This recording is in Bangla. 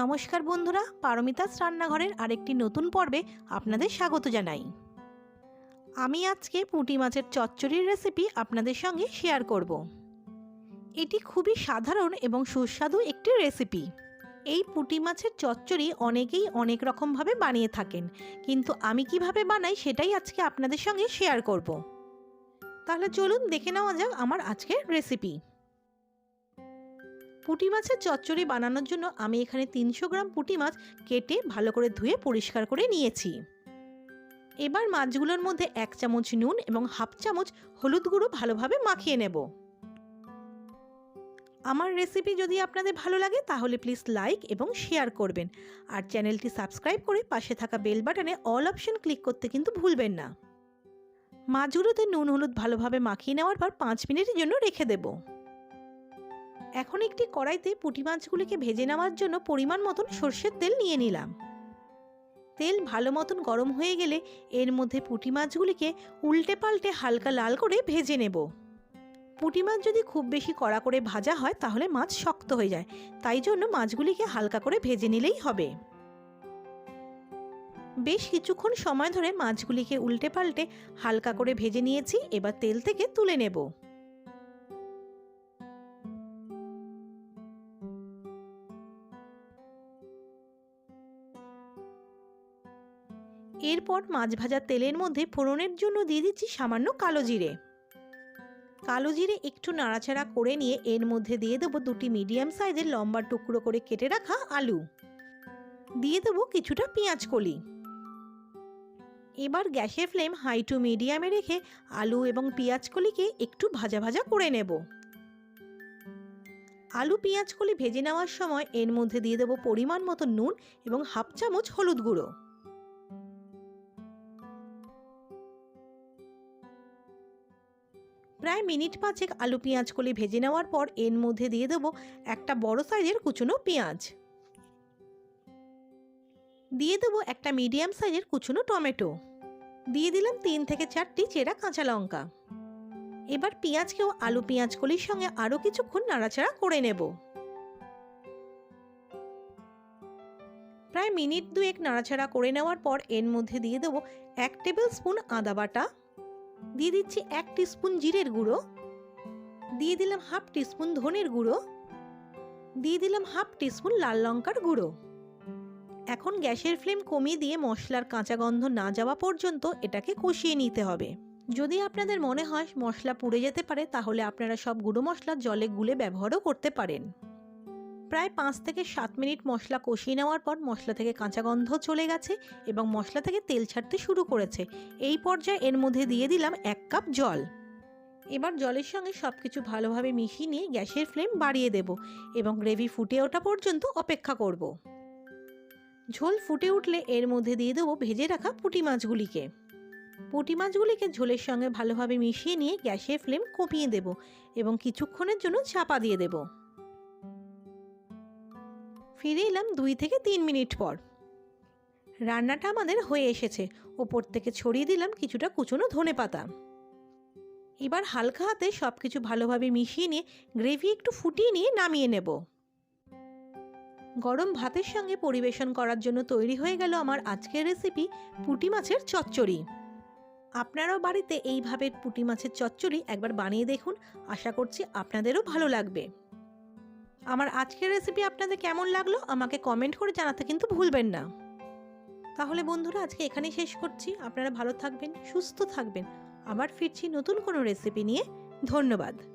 নমস্কার বন্ধুরা, পারমিতাস রান্নাঘরের আরেকটি নতুন পর্বে আপনাদের স্বাগত জানাই। আমি আজকে পুঁটি মাছের চচ্চড়ির রেসিপি আপনাদের সঙ্গে শেয়ার করব। এটি খুবই সাধারণ এবং সুস্বাদু একটি রেসিপি এই পুঁটি মাছের চচ্চড়ি অনেকেই অনেক রকমভাবে বানিয়ে থাকেন, কিন্তু আমি কীভাবে বানাই সেটাই আজকে আপনাদের সঙ্গে শেয়ার করব। তাহলে চলুন দেখে নেওয়া যাক আমার আজকের রেসিপি পুঁটি মাছের চচ্চড়ি বানানোর জন্য আমি এখানে তিনশো গ্রাম পুঁটি মাছ কেটে ভালো করে ধুয়ে পরিষ্কার করে নিয়েছি। এবার মাছগুলোর মধ্যে এক চামচ নুন এবং হাফ চামচ হলুদ গুঁড়ো ভালোভাবে মাখিয়ে নেব। আমার রেসিপি যদি আপনাদের ভালো লাগে তাহলে প্লিজ লাইক এবং শেয়ার করবেন। আর চ্যানেলটি সাবস্ক্রাইব করে পাশে থাকা বেল বাটনে অল অপশন ক্লিক করতে কিন্তু ভুলবেন না। মাছগুলোতে নুন হলুদ ভালোভাবে মাখিয়ে নেওয়ার পর পাঁচ মিনিটের জন্য রেখে দেবো। এখন একটি কড়াইতে পুঁটি মাছগুলিকে ভেজে নেওয়ার জন্য পরিমাণ মতন সর্ষের তেল নিয়ে নিলাম। তেল ভালো মতন গরম হয়ে গেলে এর মধ্যে পুঁটি মাছগুলিকে উল্টে পাল্টে হালকা লাল করে ভেজে নেব। পুঁটি মাছ যদি খুব বেশি কড়া করে ভাজা হয় তাহলে মাছ শক্ত হয়ে যায়, তাই জন্য মাছগুলিকে হালকা করে ভেজে নিলেই হবে। বেশ কিছুক্ষণ সময় ধরে মাছগুলিকে উল্টে পাল্টে হালকা করে ভেজে নিয়েছি, এবার তেল থেকে তুলে নেব। এরপর মাছ ভাজার তেলের মধ্যে ফোড়নের জন্য দিয়ে দিচ্ছি সামান্য কালো জিরে। কালো জিরে একটু নাড়াচাড়া করে নিয়ে এর মধ্যে দিয়ে দেবো দুটি মিডিয়াম সাইজের লম্বা টুকরো করে কেটে রাখা আলু। দিয়ে দেবো কিছুটা পেঁয়াজ কলি। এবার গ্যাসের ফ্লেম হাই টু মিডিয়ামে রেখে আলু এবং পেঁয়াজ কলিকে একটু ভাজা ভাজা করে নেব। আলু পেঁয়াজ কলি ভেজে নেওয়ার সময় এর মধ্যে দিয়ে দেবো পরিমাণ মতো নুন এবং হাফ চামচ হলুদ গুঁড়ো। প্রায় মিনিট পাঁচেক আলু পেঁয়াজ কলি ভেজে নেওয়ার পর এর মধ্যে দিয়ে দেবো একটা বড় সাইজের কুচনো পেঁয়াজ। দিয়ে দেবো একটা মিডিয়াম সাইজের কুচনো টমেটো। দিয়ে দিলাম তিন থেকে চারটি চেরা কাঁচা লঙ্কা। এবার পেঁয়াজকেও আলু পেঁয়াজ কলির সঙ্গে আরও কিছুক্ষণ নাড়াচাড়া করে নেব। প্রায় মিনিট দুয়েক নাড়াচাড়া করে নেওয়ার পর এর মধ্যে দিয়ে দেবো এক টেবিল স্পুন আদা বাটা। দিয়ে দিচ্ছি এক টিস্পুন জিরের গুঁড়ো। দিয়ে দিলাম হাফ টিস্পুন ধনের গুঁড়ো। দিয়ে দিলাম হাফ টিস্পুন লাল লঙ্কার গুঁড়ো। এখন গ্যাসের ফ্লেম কমিয়ে দিয়ে মশলার কাঁচা গন্ধ না যাওয়া পর্যন্ত এটাকে কষিয়ে নিতে হবে। যদি আপনাদের মনে হয় মশলা পুড়ে যেতে পারে, তাহলে আপনারা সব গুঁড়ো মশলা জলে গুলে ব্যবহারও করতে পারেন। প্রায় পাঁচ থেকে সাত মিনিট মশলা কষিয়ে নেওয়ার পর মশলা থেকে কাঁচা গন্ধ চলে গেছে এবং মশলা থেকে তেল ছাড়তে শুরু করেছে। এই পর্যায়ে এর মধ্যে দিয়ে দিলাম এক কাপ জল। এবার জলের সঙ্গে সব কিছু ভালোভাবে মিশিয়ে নিয়ে গ্যাসের ফ্লেম বাড়িয়ে দেব এবং গ্রেভি ফুটে ওঠা পর্যন্ত অপেক্ষা করব। ঝোল ফুটে উঠলে এর মধ্যে দিয়ে দেবো ভেজে রাখা পুঁটি মাছগুলিকে। পুঁটি মাছগুলিকে ঝোলের সঙ্গে ভালোভাবে মিশিয়ে নিয়ে গ্যাসের ফ্লেম কমিয়ে দেব এবং কিছুক্ষণের জন্য চাপা দিয়ে দেবো। ফিরে এলাম দুই থেকে তিন মিনিট পর। রান্নাটা আমাদের হয়ে এসেছে। ওপর থেকে ছড়িয়ে দিলাম কিছুটা কুচনো ধনে পাতা। এবার হালকা হাতে সব কিছু ভালোভাবে মিশিয়ে নিয়ে গ্রেভি একটু ফুটিয়ে নিয়ে নামিয়ে নেব। গরম ভাতের সঙ্গে পরিবেশন করার জন্য তৈরি হয়ে গেল আমার আজকের রেসিপি পুঁটি মাছের চচ্চড়ি। আপনারাও বাড়িতে এইভাবে পুঁটি মাছের চচ্চড়ি একবার বানিয়ে দেখুন। আশা করছি আপনাদেরও ভালো লাগবে। আমার আজকের রেসিপি আপনাদের কেমন লাগল আমাকে কমেন্ট করে জানাতে কিন্তু ভুলবেন না। তাহলে বন্ধুরা আজকে এখানেই শেষ করছি। আপনারা ভালো থাকবেন, সুস্থ থাকবেন। আবার ফিরছি নতুন কোনো রেসিপি নিয়ে। ধন্যবাদ।